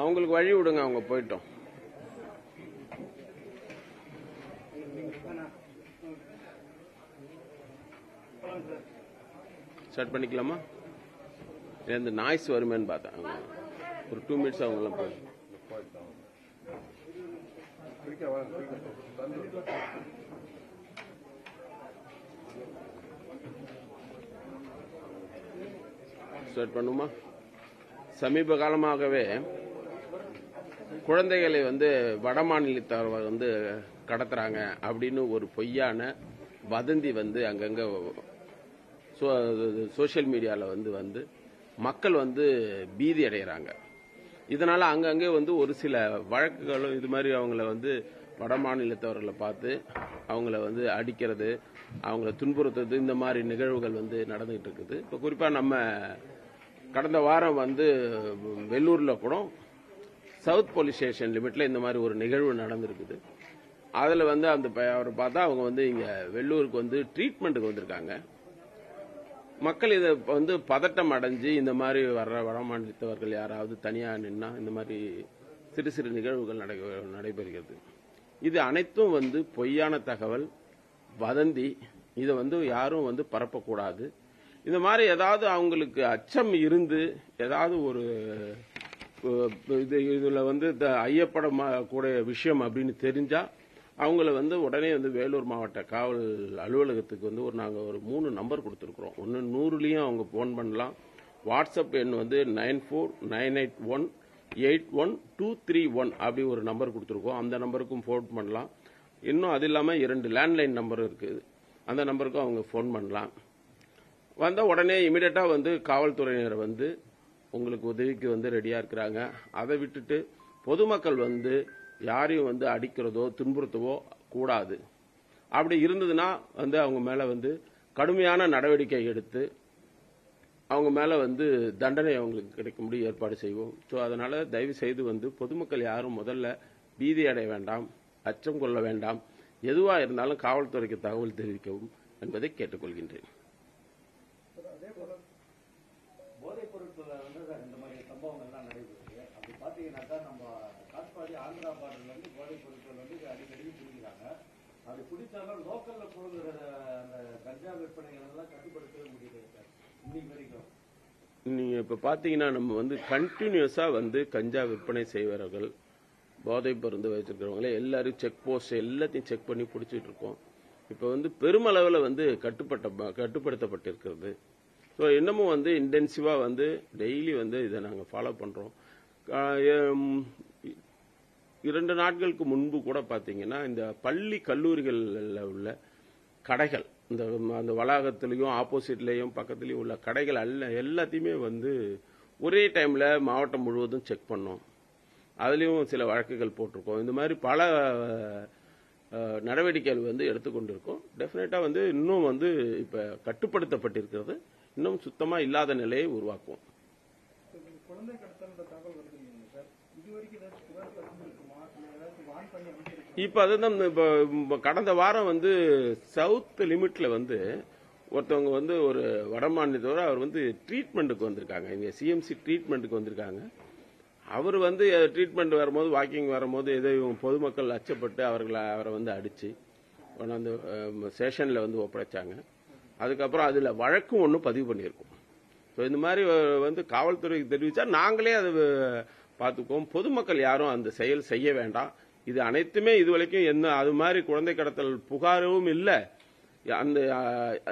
அவங்களுக்கு வழி விடுங்க அவங்க போயிட்டோம். ஸ்டார்ட் பண்ணிக்கலாமா? இந்த நாய்ஸ் வருமேன்னு பார்த்தேன். ஒரு டூ மினிட்ஸ் அவங்களாம் போய். ஸ்டார்ட் பண்ணுமா? சமீப காலமாகவே குழந்தைகளை வந்து வடமாநிலத்தவர் வந்து கடத்துறாங்க அப்படின்னு ஒரு பொய்யான வதந்தி வந்து அங்கங்க சோசியல் மீடியாவில் வந்து வந்து மக்கள் வந்து பீதி அடைகிறாங்க இதனால அங்கங்கே வந்து ஒரு சில வழக்குகளும் இது மாதிரி அவங்கள வந்து வட மாநிலத்தவர்களை பார்த்து அவங்கள வந்து அடிக்கிறது அவங்கள துன்புறுத்துறது இந்த மாதிரி நிகழ்வுகள் வந்து நடந்துகிட்டு இருக்குது. இப்போ குறிப்பாக நம்ம கடந்த வாரம் வந்து வெள்ளூரில் கூட சவுத் போலீஸ் ஸ்டேஷன் லிமிட்ல இந்த மாதிரி ஒரு நிகழ்வு நடந்திருக்குது. அதில் வந்து அந்த ப- அவரை பார்த்தா அவங்க வந்து இங்கே வெள்ளூருக்கு வந்து ட்ரீட்மெண்ட்டுக்கு வந்திருக்காங்க. மக்கள் இதை வந்து பதட்டம் அடைஞ்சு இந்த மாதிரி வர்ற வடமாநிலத்தவர்கள் யாராவது தனியாக நின்னா இந்த மாதிரி சிறு சிறு நிகழ்வுகள் நடை நடைபெறுகிறது. இது அனைத்தும் வந்து பொய்யான தகவல் வதந்தி இதை வந்து யாரும் வந்து பரப்பக்கூடாது. இந்த மாதிரி ஏதாவது அவங்களுக்கு அச்சம் இருந்து ஏதாவது ஒரு இது இதுல வந்து ஐயப்பட கூடிய விஷயம் அப்படின்னு தெரிஞ்சா அவங்கள வந்து உடனே வந்து வேலூர் மாவட்ட காவல் அலுவலகத்துக்கு வந்து ஒரு நாங்கள் ஒரு மூணு நம்பர் கொடுத்துருக்குறோம். ஒன்று நூறுலேயும் அவங்க ஃபோன் பண்ணலாம். வாட்ஸ்அப் எண் வந்து nine four nine eight one eight one two three one அப்படி ஒரு நம்பர் கொடுத்துருக்கோம். அந்த நம்பருக்கும் ஃபோன் பண்ணலாம். இன்னும் அது இல்லாமல் இரண்டு லேண்ட்லைன் நம்பர் இருக்குது அந்த நம்பருக்கும் அவங்க ஃபோன் பண்ணலாம். வந்த உடனே இமிடியட்டா வந்து காவல்துறையினர் வந்து உங்களுக்கு உதவிக்கு வந்து ரெடியா இருக்கிறாங்க. அதை விட்டுட்டு பொதுமக்கள் வந்து யாரையும் வந்து அடிக்கிறதோ துன்புறுத்தவோ கூடாது. அப்படி இருந்ததுன்னா வந்து அவங்க மேல வந்து கடுமையான நடவடிக்கை எடுத்து அவங்க மேல வந்து தண்டனை அவங்களுக்கு கிடைக்கும்படி ஏற்பாடு செய்வோம். ஸோ அதனால தயவு செய்து வந்து பொதுமக்கள் யாரும் முதல்ல பீதி அடைய வேண்டாம் அச்சம் கொள்ள வேண்டாம். எதுவா இருந்தாலும் காவல்துறைக்கு தகவல் தெரிவிக்கவும் என்பதை கேட்டுக்கொள்கின்றேன். பார்த்தீங்கன்னாக்கா நம்ம காட்பாடி ஆந்திரா பார்டர்ல இருந்து போதைப் பொருட்கள் வந்து அடிக்கடி பிடிக்கிறாங்க. அது பிடிச்சாலும் லோக்கல்ல போகிற அந்த கஞ்சா விற்பனைகள் எல்லாம் கட்டுப்படுத்தவே முடியல சார் இன்னைக்கு வரைக்கும். நீங்க இப்ப பாத்தீங்கன்னா நம்ம வந்து கண்டினியூஸா வந்து கஞ்சா விற்பனை செய்வர்கள் போதை மருந்து வச்சிருக்கிறவங்களே எல்லாரும் செக் போஸ்ட் எல்லாத்தையும் செக் பண்ணி பிடிச்சிட்டு இருக்கோம். இப்ப வந்து பெருமளவில் வந்து கட்டுப்பட்ட கட்டுப்படுத்தப்பட்டிருக்கிறது. ஸோ இன்னமும் வந்து இன்டென்சிவா வந்து டெய்லி வந்து இதை நாங்கள் ஃபாலோ பண்றோம். இரண்டு நாட்களுக்கு முன்பு கூட பார்த்தீங்கன்னா இந்த பள்ளி கல்லூரிகளில் உள்ள கடைகள் இந்த அந்த வளாகத்திலையும் ஆப்போசிட்லேயும் பக்கத்துலேயும் உள்ள கடைகள் அல்ல எல்லாத்தையுமே வந்து ஒரே டைமில் மாவட்டம் முழுவதும் செக் பண்ணோம். அதுலேயும் சில வழக்குகள் போட்டிருக்கோம். இந்த மாதிரி பல நடவடிக்கைகள் வந்து எடுத்துக்கொண்டிருக்கோம். டெஃபினட்டாக வந்து இன்னும் வந்து இப்போ கட்டுப்படுத்தப்பட்டிருக்கிறது. இன்னும் சுத்தமாக இல்லாத நிலையை உருவாக்குவோம். இப்போ அதுதான் இப்போ கடந்த வாரம் வந்து சவுத் லிமிட்ல வந்து ஒருத்தவங்க வந்து ஒரு வடமாநிலத்தவர் அவர் வந்து ட்ரீட்மெண்ட்டுக்கு வந்திருக்காங்க. இங்க சிஎம்சி ட்ரீட்மெண்ட்டுக்கு வந்திருக்காங்க. அவர் வந்து ட்ரீட்மெண்ட் வரும்போது வாக்கிங் வரும்போது ஏதோ இவங்க பொதுமக்கள் அச்சப்பட்டு அவர்களை அவரை வந்து அடிச்சு கொண்டாந்து ஸ்டேஷனில் வந்து ஒப்படைச்சாங்க. அதுக்கப்புறம் அதில் வழக்கும் ஒன்று பதிவு பண்ணியிருக்கோம். ஸோ இந்த மாதிரி வந்து காவல்துறைக்கு தெரிவித்தா நாங்களே அதை பார்த்துக்குவோம். பொதுமக்கள் யாரும் அந்த செயல் செய்ய வேண்டாம். இது அனைத்துமே இது வரைக்கும் என்ன அது மாதிரி குழந்தை கடத்தல் புகாரும் இல்லை. அந்த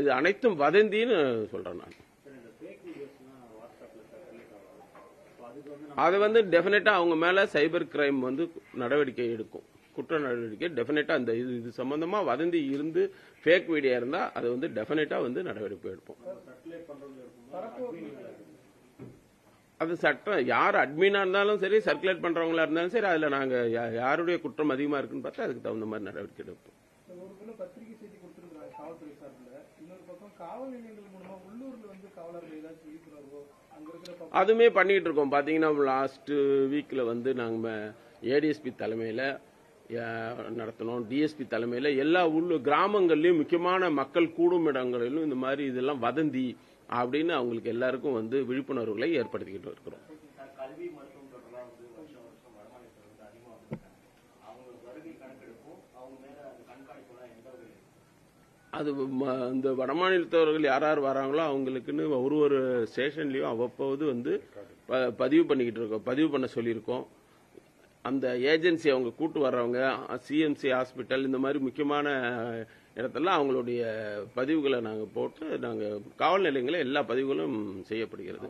இது அனைத்தும் வதந்தின்னு சொல்றேன் நான். வந்து அது வந்து டெஃபினட்டா அவங்க மேல சைபர் கிரைம் வந்து நடவடிக்கை எடுக்கும். குற்ற நடவடிக்கை டெஃபினட்டா அந்த இது இது சம்பந்தமா வதந்தி இருந்து ஃபேக் வீடியோ இருந்தா அது வந்து டெஃபினட்டா வந்து நடவடிக்கை எடுப்போம். அது சட்டம் யார் அட்மினா இருந்தாலும் சரி சர்க்குலேட் பண்றவங்களா இருந்தாலும் சரி அதுல நாங்க யாருடைய குற்றம் அதிகமா இருக்குன்னு பார்த்தா அதுக்கு தகுந்த மாதிரி நடவடிக்கை எடுப்போம். அதுமே பண்ணிட்டு இருக்கோம். பாத்தீங்கன்னா லாஸ்ட் வீக்ல வந்து நாங்க ஏடிஎஸ்பி தலைமையில நடத்தணும் டிஎஸ்பி தலைமையில் எல்லா உள்ளூர் கிராமங்கள்லயும் முக்கியமான மக்கள் கூடும் இடங்களிலும் இந்த மாதிரி இதெல்லாம் வதந்தி அப்படின்னு அவங்களுக்கு எல்லாருக்கும் வந்து விழிப்புணர்வுகளை ஏற்படுத்திக்கிட்டு இருக்கிறோம். அது இந்த வடமாநிலத்தவர்கள் யார் யார் வராங்களோ அவங்களுக்குன்னு ஒரு ஒரு ஸ்டேஷன்லயும் அவ்வப்போது வந்து ப- பதிவு பண்ணிக்கிட்டு இருக்கோம். பதிவு பண்ண சொல்லியிருக்கோம். அந்த ஏஜென்சி அவங்க கூட்டு வர்றவங்க சிஎம்சி ஹாஸ்பிட்டல் இந்த மாதிரி முக்கியமான இடத்துல அவங்களுடைய பதிவுகளை நாங்கள் போட்டு நாங்கள் காவல் நிலையங்களில் எல்லா பதிவுகளும் செய்யப்படுகிறது.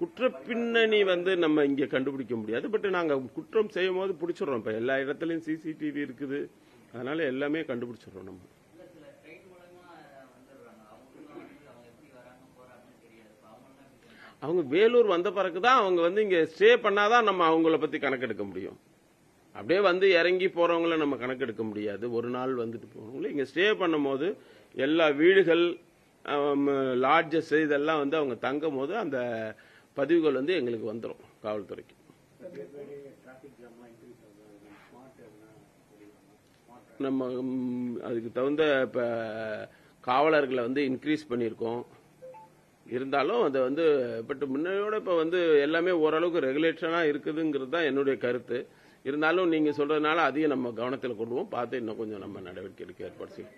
குற்றப்பின்னணி வந்து நம்ம இங்கே கண்டுபிடிக்க முடியாது. பட் நாங்கள் குற்றம் செய்யும் போது பிடிச்சிடுறோம். இப்போ எல்லா இடத்துலையும் சிசிடிவி இருக்குது. அதனால எல்லாமே கண்டுபிடிச்சிடுறோம் நம்ம. அவங்க வேலூர் வந்த பிறகு தான் அவங்க வந்து இங்க ஸ்டே பண்ணாதான் நம்ம அவங்கள பத்தி கணக்கெடுக்க முடியும். அப்படியே வந்து இறங்கி போறவங்கள நம்ம கணக்கெடுக்க முடியாது. ஒரு நாள் வந்துட்டு போறவங்கள. இங்க ஸ்டே பண்ணும்போது எல்லா வீடுகள் லாட்ஜஸ் இதெல்லாம் வந்து அவங்க தங்கும் போது அந்த பதிவுகள் வந்து எங்களுக்கு வந்துடும் காவல்துறைக்கு. நம்ம அதுக்கு தகுந்த இப்ப காவலர்களை வந்து இன்க்ரீஸ் பண்ணியிருக்கோம். இருந்தாலும் அதை வந்து பட் முன்னையோட இப்ப வந்து எல்லாமே ஓரளவுக்கு ரெகுலேஷனா இருக்குதுங்கிறது தான் என்னுடைய கருத்து. இருந்தாலும் நீங்க சொல்றதுனால அதையும் நம்ம கவனத்தில் கொண்டுவோம் பார்த்து இன்னும் கொஞ்சம் நம்ம நடவடிக்கை எடுக்க ஏற்பாடு செய்யும்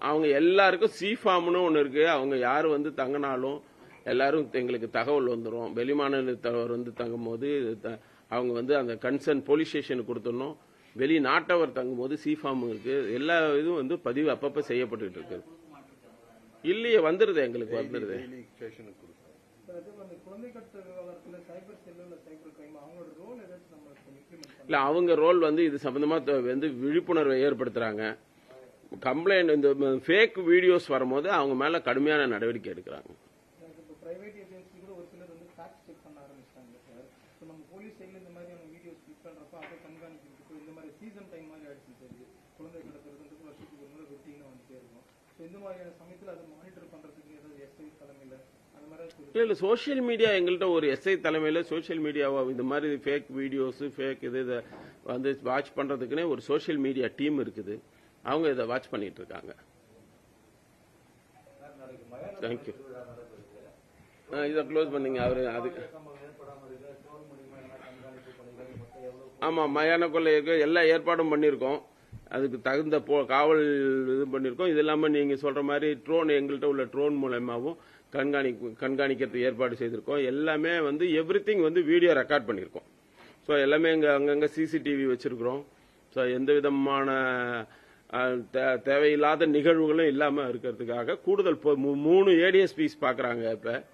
அவங்க எல்லாருக்கும் சி ஃபார்ம்னு ஒன்று இருக்கு. அவங்க யார் வந்து தங்கினாலும் எல்லாரும் எங்களுக்கு தகவல் வந்துடும் வெளிமாநிலத்தவர் வந்து தங்கும் போது த- அவங்க வந்து அந்த கன்சர்ன் போலீஸ் ஸ்டேஷனுக்கு கொடுத்துடணும். வெளிநாட்டவர் தங்கும் போது சி ஃபார்ம் இருக்கு. எல்லா இதுவும் வந்து பதிவு அப்பப்ப செய்யப்பட்டுட்டு இருக்கு இல்லையே வந்துருது எங்களுக்கு வந்துருது. இல்ல அவங்க ரோல் வந்து இது சம்பந்தமா த- வந்து விழிப்புணர்வை ஏற்படுத்துறாங்க. கம்ப்ளைண்ட் இந்த ஃபேக் வீடியோஸ் வரும்போது அவங்க மேல கடுமையான நடவடிக்கை எடுக்கிறாங்க. இந்த மாதிரியான சமயத்தில் அதை மானிட்டர் பண்ணுறதுக்கு ஏதாவது எஸ்ஐ தலைமையில் இல்ல சோசியல் சோஷியல் மீடியா எங்கள்கிட்ட ஒரு எஸ்ஐ தலைமையில சோஷியல் மீடியாவா இந்த மாதிரி ஃபேக் வீடியோஸ் ஃபேக் இது இதை வந்து வாட்ச் பண்றதுக்குனே ஒரு சோஷியல் மீடியா டீம் இருக்குது. அவங்க இதை வாட்ச் பண்ணிட்டு இருக்காங்க தேங்க்யூ இதை க்ளோஸ் பண்ணுங்க. அவரு அதுக்கு ஆமா மயான கொள்ளைக்கு எல்லா ஏற்பாடும் பண்ணியிருக்கோம் அதுக்கு தகுந்த போ காவல் இது பண்ணியிருக்கோம் இது இல்லாம நீங்க சொல்ற மாதிரி ட்ரோன் எங்கள்கிட்ட உள்ள ட்ரோன் மூலயமாவும் கண்காணி கண்காணிக்கிறதுக்கு ஏற்பாடு செய்திருக்கோம். எல்லாமே வந்து எவ்ரி வந்து வீடியோ ரெக்கார்ட் பண்ணியிருக்கோம். ஸோ எல்லாமே இங்கே அங்கங்கே சிசிடிவி வச்சிருக்கிறோம். ஸோ எந்த விதமான தே- தேவையில்லாத நிகழ்வுகளும் இல்லாமல் இருக்கிறதுக்காக கூடுதல் மூணு ஏடிஎஸ்பிஸ் பார்க்குறாங்க இப்போ.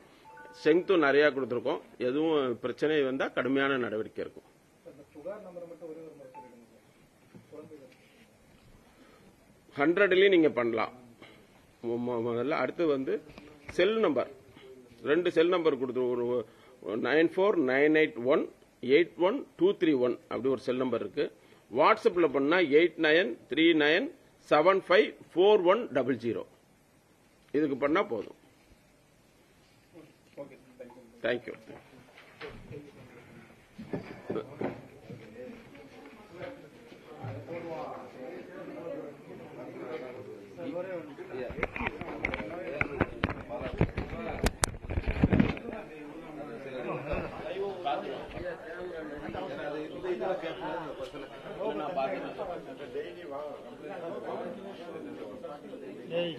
ஸ்ட்ரென்த்தும் நிறையா கொடுத்துருக்கோம். எதுவும் பிரச்சனை வந்தால் கடுமையான நடவடிக்கை இருக்கும். ஹண்ட்ரட்லேயும் நீங்கள் பண்ணலாம். முதல்ல அடுத்து வந்து செல் நம்பர். ரெண்டு செல் நம்பர் கொடுத்து ஒரு nine four nine eight one eight one two three one அப்படி ஒரு செல் நம்பர் இருக்கு. வாட்ஸ்அப்பில் பண்ணால் eight nine three nine seven five four one double zero. இதுக்கு பண்ணால் போதும். Thank you Yeah.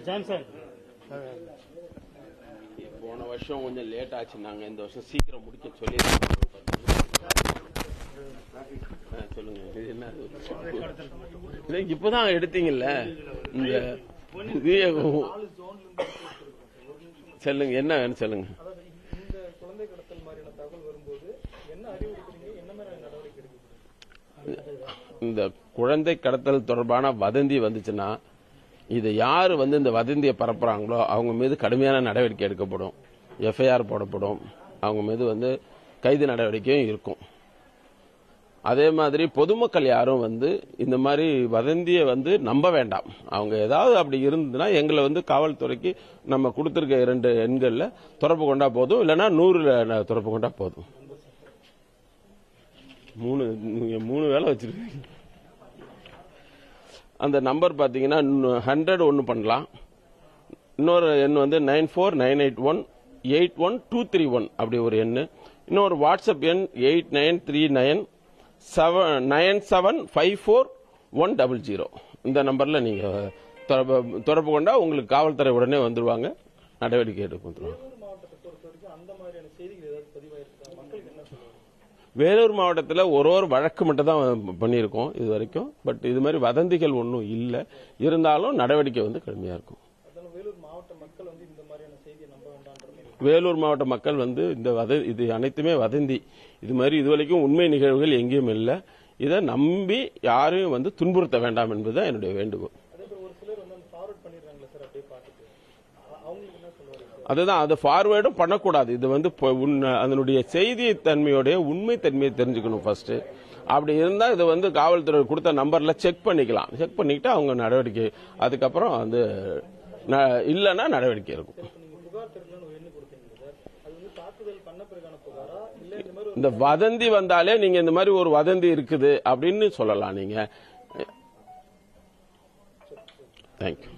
ஜான்சன். போன வருஷம் கொஞ்சம் லேட் ஆச்சுன்னாங்க. இந்த வருஷம் சீக்கிரம் முடிக்க சொல்லி சொல்லுங்க. இது என்ன? இல்லை, இப்பதான் எடுத்தீங்கல்ல? இந்த சொல்லுங்க என்ன வேணும் சொல்லுங்க அதாவது இந்த குழந்தை கடத்தல் மாதிரியான தகவல் வரும்போது என்ன அறிவுறுத்துறீங்க என்ன மாதிரி நடவடிக்கை எடுக்கப்படுது இந்த குழந்தை கடத்தல் தொடர்பான வதந்தி வந்துச்சுன்னா இது யாரு வந்து இந்த வதந்தியை பரப்புறாங்களோ அவங்க மீது கடுமையான நடவடிக்கை எடுக்கப்படும். எஃப்ஐஆர் போடப்படும். அவங்க மீது வந்து கைது நடவடிக்கையும் இருக்கும். அதே மாதிரி பொதுமக்கள் யாரும் வந்து இந்த மாதிரி வதந்தியை வந்து நம்ப வேண்டாம். அவங்க ஏதாவது அப்படி இருந்ததுன்னா எங்களை வந்து காவல்துறைக்கு நம்ம கொடுத்துருக்க இரண்டு எண்களில் தொடர்பு கொண்டா போதும் இல்லைன்னா நூறுல தொடர்பு கொண்டா போதும். மூணு மூணு வேலை வச்சிருக்கீங்க. அந்த நம்பர் பார்த்தீங்கன்னா ஹண்ட்ரட் ஒன்று பண்ணலாம். இன்னொரு எண் வந்து nine four nine eight one eight one two three one அப்படி ஒரு எண் இன்னொரு வாட்ஸ்அப் எண் eight nine three nine seven nine seven five four one double zero இந்த நம்பரில் நீங்கள் தொடர்பு தொடர்பு கொண்டால் உங்களுக்கு காவல்துறை உடனே வந்துடுவாங்க நடவடிக்கை எடுக்க வந்துருவாங்க வேலூர் வரைக்கும் மாவட்டத்தில் ஒரு ஒரு வழக்கு மட்டும் தான் பண்ணியிருக்கோம் இது வரைக்கும் பட் இது மாதிரி வதந்திகள் ஒன்றும் இல்லை. இருந்தாலும் நடவடிக்கை வந்து கடுமையாக இருக்கும். வேலூர் மாவட்ட மக்கள் வந்து இந்த வத இது அனைத்துமே வதந்தி. இது மாதிரி இதுவரைக்கும் உண்மை நிகழ்வுகள் எங்கேயும் இல்லை. இதை நம்பி யாரையும் வந்து துன்புறுத்த வேண்டாம் என்பதுதான் என்னுடைய வேண்டுகோள். அதுதான் அது ஃபார்வேர்டும் பண்ணக்கூடாது. இது வந்து அதனுடைய செய்தி தன்மையோடைய உண்மை தன்மையை தெரிஞ்சுக்கணும் ஃபர்ஸ்ட் அப்படி இருந்தா இது வந்து காவல்துறை கொடுத்த நம்பர்ல செக் பண்ணிக்கலாம். செக் பண்ணிக்கிட்டு அவங்க நடவடிக்கை அதுக்கப்புறம் வந்து ந- இல்லைன்னா நடவடிக்கை இருக்கும். இந்த இந்த வதந்தி வந்தாலே நீங்க இந்த மாதிரி ஒரு வதந்தி இருக்குது அப்படின்னு சொல்லலாம் நீங்க. தேங்க்யூ